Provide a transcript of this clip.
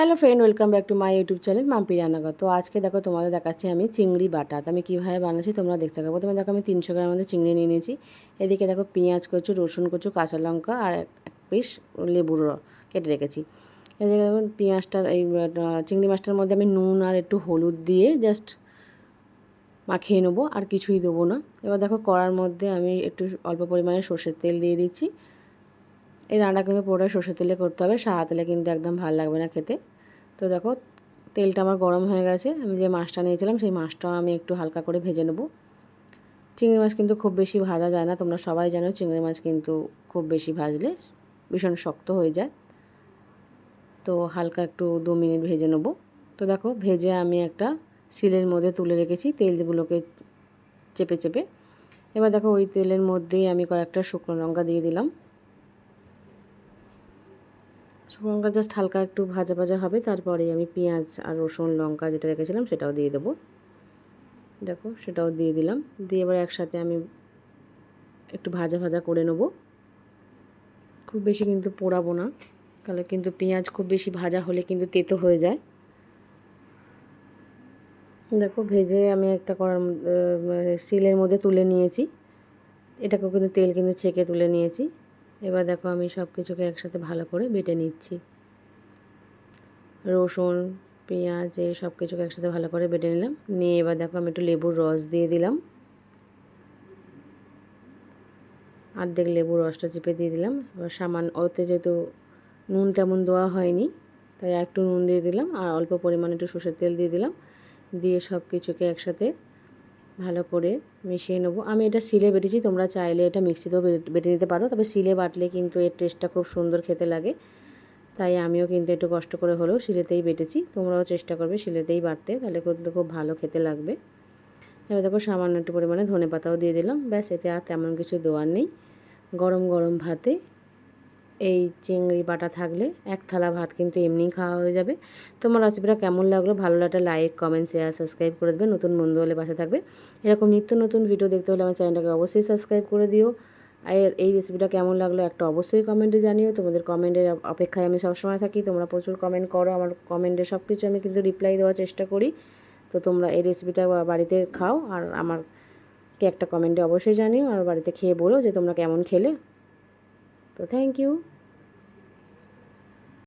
Hello friend welcome back to my YouTube channel Mampi Rannaghar তো আজকে দেখো তোমাদের দেখাচ্ছি আমি চিংড়ি বাটা। আমি কীভাবে বানাচ্ছি তোমরা দেখতে থাকো। প্রথমে দেখো আমি তিনশো গ্রামের মধ্যে চিংড়ি নিয়ে নিয়েছি। এদিকে দেখো পেঁয়াজ কচু, রসুন কচু, কাঁচা লঙ্কা আর এক পিস লেবুর কেটে রেখেছি। এদিকে দেখুন পেঁয়াজটার এই চিংড়ি মাছটার মধ্যে আমি নুন আর একটু হলুদ দিয়ে জাস্ট মাখিয়ে নেব, আর কিছুই দেবো না। এবার দেখো কড়ার মধ্যে আমি একটু অল্প পরিমাণে সর্ষের তেল দিয়ে দিচ্ছি। এই রান্না কিন্তু পুরোটাই সর্ষের তেলে করতে হবে। সাদা তেলে কিন্তু একদম ভালো লাগবে না খেতে। তো দেখো, তেলটা আমার গরম হয়ে গেছে। আমি যে মাছটা নিয়েছিলাম, সেই মাছটাও আমি একটু হালকা করে ভেজে নেব। চিংড়ি মাছ কিন্তু খুব বেশি ভাজা যায় না, তোমরা সবাই জানো চিংড়ি মাছ কিন্তু খুব বেশি ভাজলে ভীষণ শক্ত হয়ে যায়। তো হালকা একটু দু মিনিট ভেজে নেব। তো দেখো, ভেজে আমি একটা সিলের মধ্যে তুলে রেখেছি তেলগুলোকে চেপে চেপে। এবার দেখো, ওই তেলের মধ্যেই আমি কয়েকটা শুকনো লঙ্কা দিয়ে দিলাম। লঙ্কা জাস্ট হালকা একটু ভাজা ভাজা হবে, তারপরে আমি পেঁয়াজ আর রসুন লঙ্কা যেটা রেখেছিলাম সেটাও দিয়ে দেবো। দেখো সেটাও দিয়ে দিলাম, দিয়ে এবার একসাথে আমি একটু ভাজা ভাজা করে নেব। খুব বেশি কিন্তু পোড়াবো না, তাহলে কিন্তু পেঁয়াজ খুব বেশি ভাজা হলে কিন্তু তেতো হয়ে যায়। দেখো ভেজে আমি একটা কড়ার সিলের মধ্যে তুলে নিয়েছি। এটাকেও কিন্তু তেল কিন্তু ছেঁকে তুলে নিয়েছি। এবার দেখো আমি সব কিছুকে একসাথে ভালো করে বেটে নিচ্ছি। রসুন, পেঁয়াজ, এই সব কিছুকে একসাথে ভালো করে বেটে নিলাম। নিয়ে এবার দেখো আমি একটু লেবুর রস দিয়ে দিলাম। অর্ধেক লেবুর রসটা চেপে দিয়ে দিলাম। এবার সামান, ওতে যেহেতু নুন তেমন দেওয়া হয়নি, তাই একটু নুন দিয়ে দিলাম। আর অল্প পরিমাণে একটু সর্ষের তেল দিয়ে দিলাম। দিয়ে সব কিছুকে একসাথে ভালো করে মিশিয়ে নেব। আমি এটা সিলে বেটেছি, তোমরা চাইলে এটা মিক্সিতেও বেটে নিতে পারো। তবে সিলে বাটলে কিন্তু এর টেস্টটা খুব সুন্দর খেতে লাগে। তাই আমিও কিন্তু একটু কষ্ট করে হলেও শিলেতেই বেটেছি। তোমরাও চেষ্টা করবে শিলেতেই বাটতে, তাহলে কিন্তু খুব ভালো খেতে লাগবে। এবার দেখো সামান্য একটু পরিমাণে ধনে পাতাও দিয়ে দিলাম। ব্যাস, এতে আর তেমন কিছু দেওয়ার নেই। গরম গরম ভাতে এই চিংড়ি বাটা থাকলে এক থালা ভাত কিন্তু এমনিই খাওয়া হয়ে যাবে। তোমার রেসিপিটা কেমন লাগল? ভালো লাগলে লাইক কমেন্ট শেয়ার সাবস্ক্রাইব করে দেবে। নতুন বন্ধু হলে পাশে থাকবে। এরকম নিত্য নতুন ভিডিও দেখতে হলে আমার চ্যানেলটাকে অবশ্যই সাবস্ক্রাইব করে দিও। আর এই রেসিপিটা কেমন লাগল একটা অবশ্যই কমেন্টে জানিও। তোমাদের কমেন্টের অপেক্ষায় আমি সবসময় থাকি। তোমরা প্রচুর কমেন্ট করো। আমার কমেন্টে সব কিছু আমি কিন্তু রিপ্লাই দেওয়ার চেষ্টা করি। তো তোমরা এই রেসিপিটা বাড়িতে খাও। আর আমারকে একটা কমেন্টে অবশ্যই জানিও। আর বাড়িতে খেয়ে বলো যে তোমরা কেমন খেলে। তো থ্যাংক ইউ